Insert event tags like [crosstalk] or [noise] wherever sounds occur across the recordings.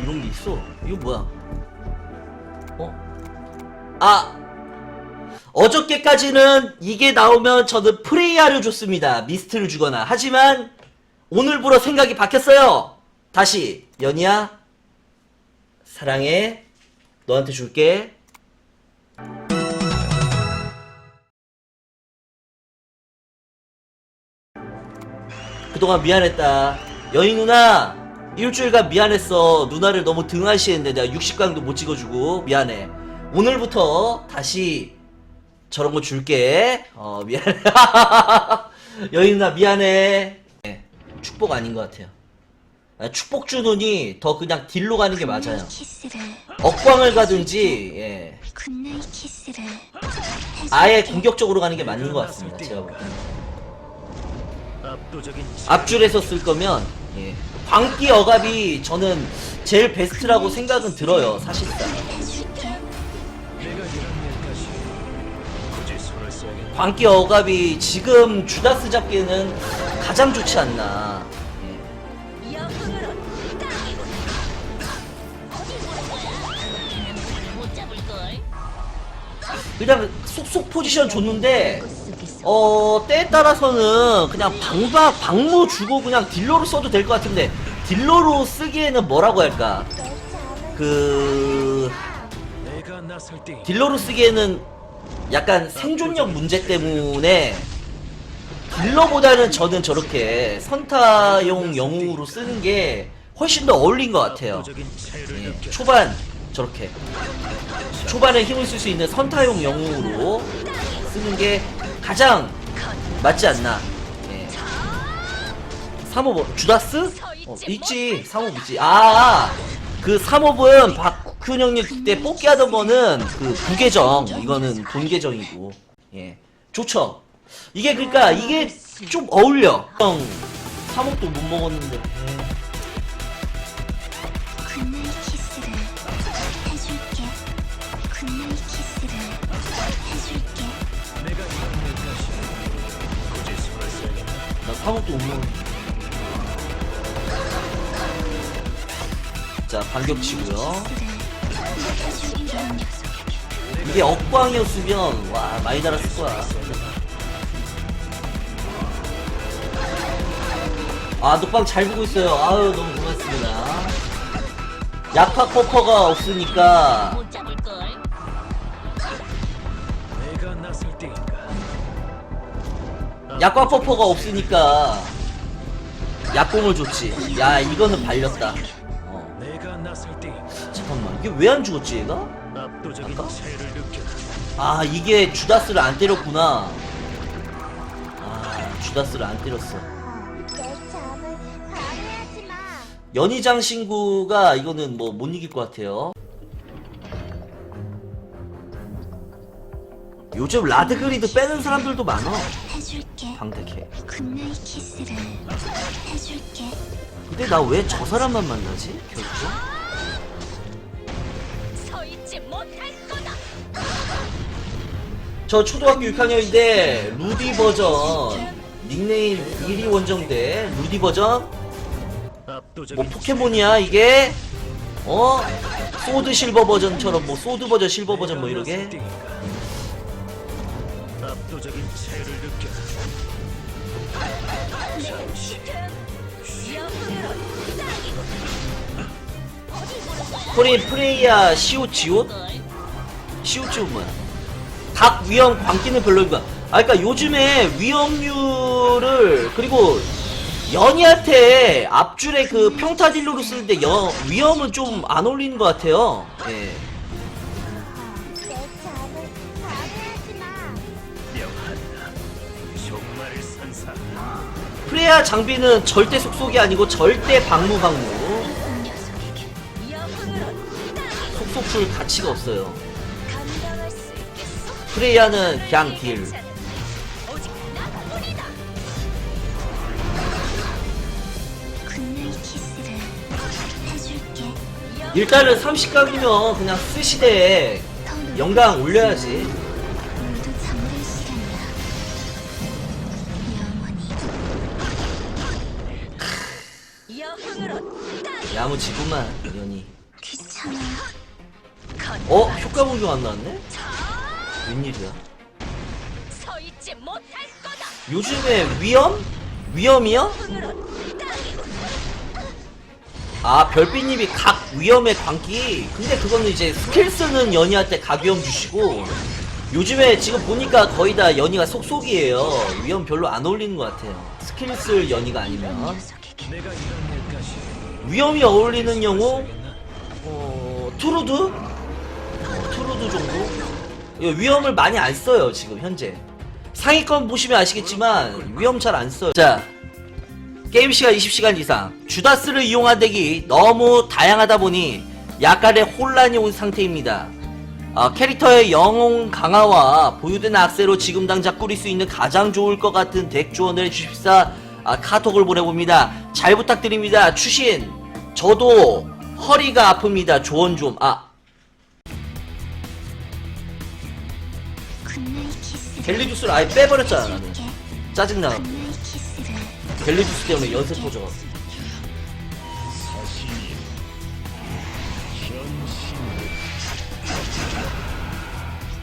이런 게 있어. 이거 뭐야? 어? 아! 어저께까지는 이게 나오면 저는 프레이야를 줬습니다. 미스트를 주거나. 하지만 오늘부로 생각이 바뀌었어요. 다시 연희야 사랑해 너한테 줄게. 그동안 미안했다. 여인 누나, 일주일간 미안했어. 누나를 너무 등하시했는데 내가 60강도 못 찍어주고 미안해. 오늘부터 다시 저런 거 줄게. 어, 미안해. [laughs] 여인 누나 미안해. 네, 축복 아닌 것 같아요. 아, 축복 주느니 더 그냥 딜로 가는 게 맞아요. 키스를 억광을 가든지, 예. 굿나잇 키스를 아예 공격적으로 가는 게 맞는 것 같습니다. 제가 볼 때. 압도적인 앞줄에서 쓸 거면 예. 광기 억압이 저는 제일 베스트라고 생각은 들어요 사실상. 광기 억압이 지금 주다스 잡기에는 가장 좋지 않나 예. 그냥 쏙쏙 포지션 줬는데 어 때에 따라서는 그냥 방박 방무 주고 그냥 딜러로 써도 될 것 같은데 딜러로 쓰기에는 뭐라고 할까 그 딜러로 쓰기에는 약간 생존력 문제 때문에 딜러보다는 저는 저렇게 선타용 영웅으로 쓰는 게 훨씬 더 어울린 것 같아요. 예. 초반 저렇게 초반에 힘을 쓸 수 있는 선타용 영웅으로 쓰는 게 가장 맞지 않나. 예. 3호 주다스? 어, 있지 3호 있지. 아 그 3호은 박훈 형님 그때 뽑기 하던 거는 그 부계정 이거는 본 계정이고 예 좋죠. 이게 그러니까 이게 좀 어울려. 형 3호도 못 먹었는데. 못 먹어. 자, 반격 치고요. 키스를 해줄게 녀석 이게 억광이었으면, 와, 많이 달았을 거야. 아, 녹방 잘 보고 있어요. 아유, 너무 고맙습니다. 약파 커커가 없으니까, 약과 퍼퍼가 없으니까, 약공을 줬지. 야, 이거는 발렸다. 어. 잠깐만. 이게 왜 안 죽었지, 얘가? 아까? 아 이게 주다스를 안 때렸구나 아 주다스를 안 때렸어. 연희장 신구가 이거는 뭐 못 이길 것 같아요 요즘 라드그리드 빼는 사람들도 많아. 해줄게. 방택해 굿나잇 키스를 해줄게. 근데 나 왜 저 사람만 만나지? 결국 서 있지 못할 거다. 저 초등학교 6학년인데 루디 버전. 닉네임 1위 원정대. 루디 버전? 뭐 포켓몬이야 이게? 어? 소드 실버 버전처럼 뭐 소드 버전 실버 버전 뭐 이러게 압도적인 차이를 느껴. 잠시. 코린 프레이야 시오 지옷? 시오 지옷 뭐야 각 위험 광기는 별로인 거야 아 그러니까 요즘에 위험률을 그리고 연희한테 앞줄에 그 평타 딜로를 쓰는데 여, 위험은 좀안 어울리는 것 같아요. 예. 프레야 장비는 절대 속속이 아니고 절대 방무 방무 속속 줄 가치가 없어요? 프레야는 그냥 딜. 일단은 30강이면 그냥 쓰시되 더 영광 올려야지 야무지구만 연이 연이 귀찮아. 어? 효과 공격 안 나왔네? 웬일이야 서 있지 못할 거다. 요즘에 위험? 위험이요? 아 별빛님이 각 위험의 광기 근데 그거는 이제 스킬 쓰는 연이한테 각 위험 주시고 요즘에 지금 보니까 거의 다 연이가 속속이에요 위험 별로 안 어울리는 것 같아요 스킬 쓸 연이가 아니면 녀석에게 내가 이런 일까지 위험이 어울리는 해야겠나? 어, 투루드? 어, 투루드 정도? 위험을 많이 안 써요, 지금 현재. 상위권 보시면 아시겠지만, 위험 잘 안 써요. 자, 게임 시간 20시간 이상. 주다스를 이용한 덱이 너무 다양하다 보니, 약간의 혼란이 온 상태입니다. 아, 캐릭터의 영웅 강화와 보유된 악세로 지금 당장 꾸릴 수 있는 가장 좋을 것 같은 덱 조언을 해주십사 아, 카톡을 보내봅니다. 잘 부탁드립니다. 추신, 저도 허리가 아픕니다. 조언 좀. 아, 키스를 갤리두스를 아예 빼버렸잖아, 나는. 짜증나. 키스를 갤리두스 때문에 연습 터져.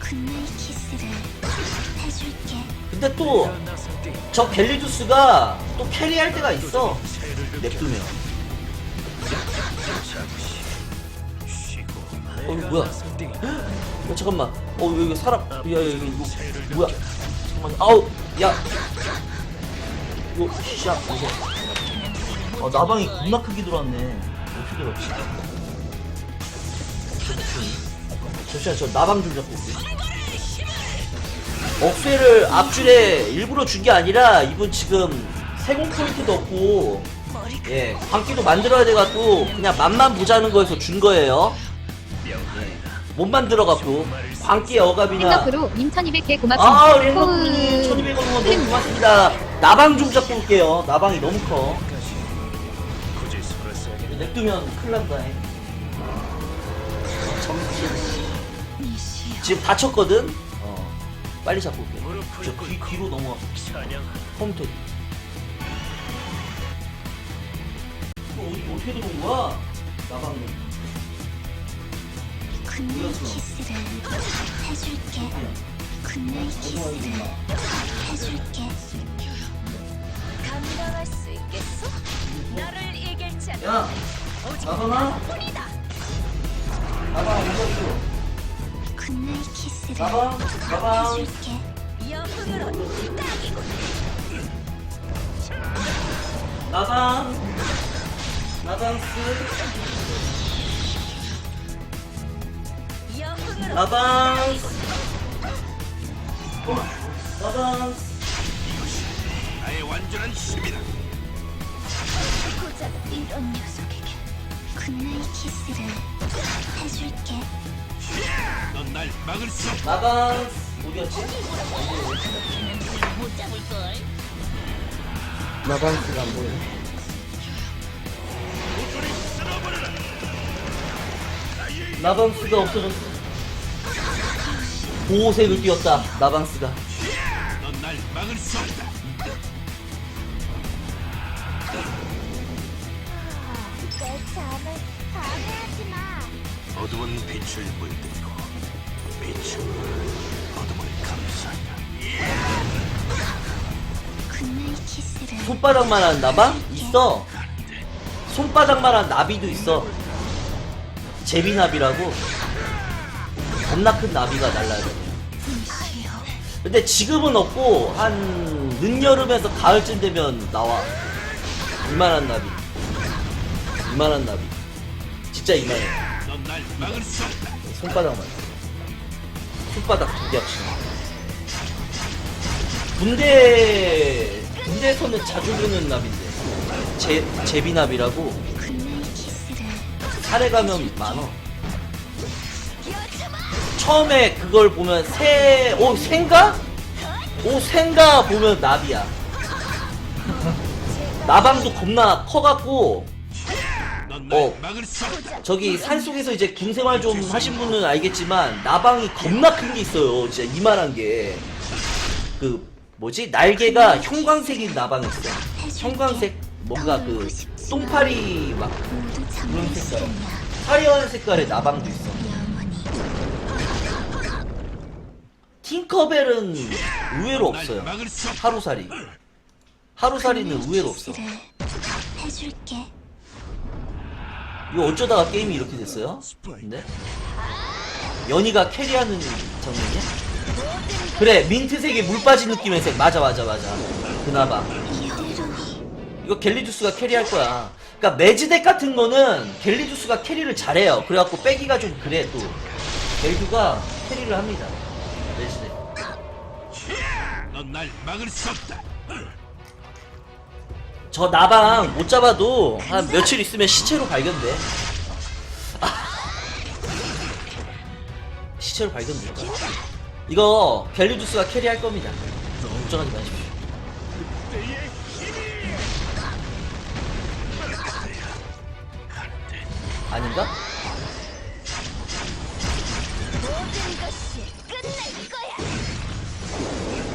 굿나잇 키스를 해줄게. 근데 또, 저 갤리두스가 또 캐리할 때가 있어. 냅두면. 어, 이거 뭐야? 어, 잠깐만. 어, 여기 사람. 야, 야, 이거, 뭐야? 잠깐만. 아우, 야. 이거, 샤, 이거. 어, 나방이 겁나 크게 들어왔네. 어떻게 들어왔지? 잠시만, 저 나방 좀 잡고 올게. 억세를 앞줄에 일부러 준 게 아니라, 이분 지금 세공 포인트도 없고, 예, 광기도 만들어야 돼갖고, 그냥 맛만 보자는 거에서 준 거예요. 못 만들어갖고, 광기의 어갑이나, 생각으로 님 1200개 아, 고맙습니다. 랭거프님 1200원 너무 고맙습니다. 나방 좀 잡고 올게요. 나방이 너무 커. 냅두면 큰일 난다. 니시여. 지금 다쳤거든? 어. 빨리 잡고 올게. 무릎을 저 뒤, 뒤로 넘어와. 이거 어디, 어떻게 들어온 거야? 나방이. 굿나잇 키스를 해줄게. 굿나잇 키스를 해줄게. 감당할 수 있겠어? 나를 이길 자는 야! 나방아? 뿐이다. 나방 어디 있어? 굿나잇 키스를 나방? 나방? 해줄게. 영웅으로 딱이고 나방? 나방스? 영웅으로 나방? 나방? 나의 완전한 힘이다 고작 이런 녀석에게 굿나잇 키스를 해줄게. 넌날 막을 수 나방 어디였지? 나방스가 안 보여. 나방스가 없어졌어. 보호색을 띄웠다. 나방스가. 넌날 막을 수 없다 어두운 빛을 물들이고 빛은 어둠을 감싸다 굿나잇 키스를 손바닥만 한 나방 있어. 손바닥만 한 나비도 있어. 제비나비라고. 겁나 큰 나비가 날라야 돼. 니시여. 근데 지금은 없고 한 늦여름에서 가을쯤 되면 나와 이만한 나비 이만한 나비 진짜 이만해 넌 날 막을 수 없다. 손바닥만. 손바닥 두 겹씩 군대 군대에서는 자주 보는 나비인데. 제 키스를 산에 가면 많어. 처음에 그걸 보면 새, 오, 새인가? 오, 새인가 보면 나비야. [laughs] 나방도 겁나 커갖고, 어. 저기 산 속에서 이제 군 생활 좀 하신 분은 알겠지만, 나방이 겁나 큰 게 있어요. 진짜 이만한 게. 그, 뭐지? 날개가 형광색인 나방이 있어. 형광색, 뭔가 그, 똥파리 막, 그런 색깔. 하얀 색깔의 나방도 있어. 팅커벨은 의외로 날 없어요. 하루살이. 하루살이는 의외로 없어. 해줄게. 이거 어쩌다가 게임이 이렇게 됐어요? 근데? 연희가 캐리하는 장면이야? 그래 민트색의 물 빠진 느낌의 색. 맞아 맞아 맞아. 그나마. 이거 갤리두스가 캐리할 거야. 그니까 매즈덱 같은 거는 갤리두스가 캐리를 잘해요. 그래갖고 빼기가 좀 그래 또. 갤두가 캐리를 합니다. 매즈덱. 넌날 막을 수 없다. 저 나방 못 잡아도 한 며칠 있으면 시체로 발견돼. 아. 시체로 발견될 거야. 이거 갤리두스가 캐리할 겁니다. 걱정하지 마십시오. 아닌가?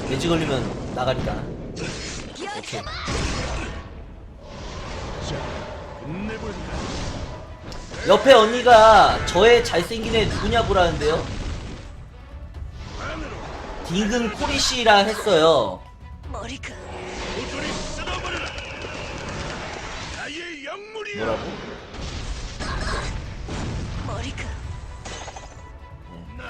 돼지 걸리면 나가리다. 오케이. 옆에 언니가 저의 잘생긴 애 누구냐 보라는데요? 딩근 코리씨라 했어요. 머리가. 뭐라고?